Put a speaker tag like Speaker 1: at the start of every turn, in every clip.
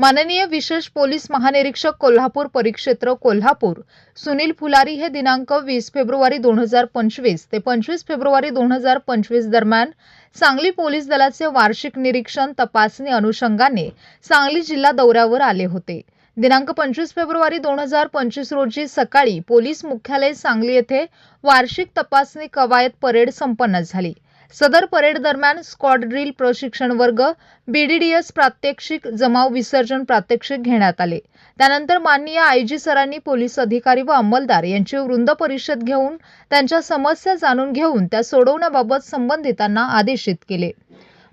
Speaker 1: माननीय विशेष पोलीस महानिरीक्षक कोल्हापूर परिक्षेत्र कोल्हापूर. सुनील फुलारी हे दिनांक वीस फेब्रुवारी दोन हजार पंचवीस ते पंचवीस फेब्रुवारी दोन हजार पंचवीस दरम्यान सांगली पोलीस दलाचे वार्षिक निरीक्षण तपासणी अनुषंगाने सांगली जिल्हा दौऱ्यावर आले होते. दिनांक पंचवीस फेब्रुवारी दोन हजार पंचवीस रोजी सकाळी पोलीस मुख्यालय सांगली येथे वार्षिक तपासणी कवायत परेड संपन्न झाली. सदर परेड दरम्यान स्क्वॉड ड्रिल प्रशिक्षण वर्ग बीडीडीएस प्रात्यक्षिक जमाव विसर्जन प्रात्यक्षिक घेण्यात आले. त्यानंतर माननीय आयजी सरांनी पोलीस अधिकारी व अंमलदार यांची वृंद परिषद घेऊन त्यांच्या समस्या जाणून घेऊन त्या सोडवण्याबाबत संबंधितांना आदेशित केले.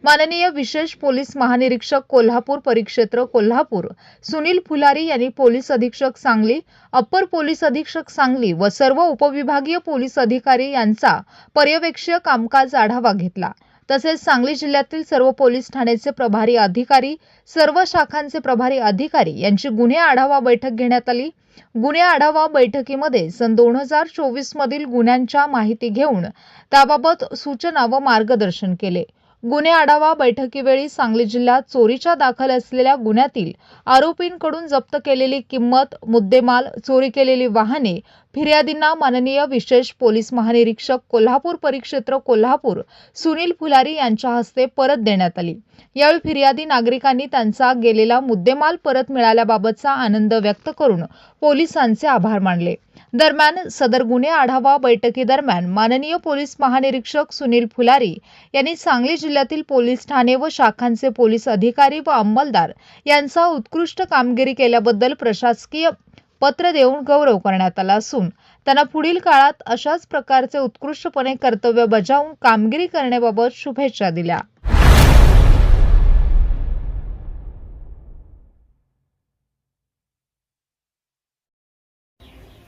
Speaker 1: माननीय विशेष पोलीस महानिरीक्षक कोल्हापूर परिक्षेत्र कोल्हापूर. सुनील फुलारी यांनी पोलीस अधीक्षक सांगली अप्पर पोलीस अधीक्षक सांगली व सर्व उपविभागीय पोलीस अधिकारी यांचा पर्यवेक्षीय कामकाज आढावा घेतला. तसेच सांगली जिल्ह्यातील सर्व पोलीस ठाण्याचे प्रभारी अधिकारी सर्व शाखांचे प्रभारी अधिकारी यांची गुन्हे आढावा बैठक घेण्यात आली. गुन्हे आढावा बैठकीमध्ये सन दोन हजार चोवीस मधील गुन्ह्यांच्या माहिती घेऊन त्याबाबत सूचना व मार्गदर्शन केले. गुन्हे आढावा बैठकीवेळी सांगली जिल्ह्यात चोरीच्या दाखल असलेल्या गुन्ह्यातील आरोपींकडून जप्त केलेली किंमत मुद्देमाल चोरी केलेली वाहने फिर्यादींना माननीय विशेष पोलीस महानिरीक्षक कोल्हापूर परिक्षेत्र कोल्हापूर सुनील फुलारी यांच्या हस्ते परत देण्यात आली. यावेळी फिर्यादी नागरिकांनी त्यांचा गेलेला मुद्देमाल परत मिळाल्याबाबतचा आनंद व्यक्त करून पोलिसांचे आभार मानले. दरम्यान सदर गुन्हे आढावा बैठकीदरम्यान माननीय पोलीस महानिरीक्षक सुनील फुलारी यांनी सांगली जिल्ह्यातील पोलीस ठाणे व शाखांचे पोलीस अधिकारी व अंमलदार यांचा उत्कृष्ट कामगिरी केल्याबद्दल प्रशासकीय पत्र देऊन गौरव करण्यात आला असून त्यांना पुढील काळात अशाच प्रकारचे उत्कृष्टपणे कर्तव्य बजावून कामगिरी करण्याबाबत शुभेच्छा दिल्या.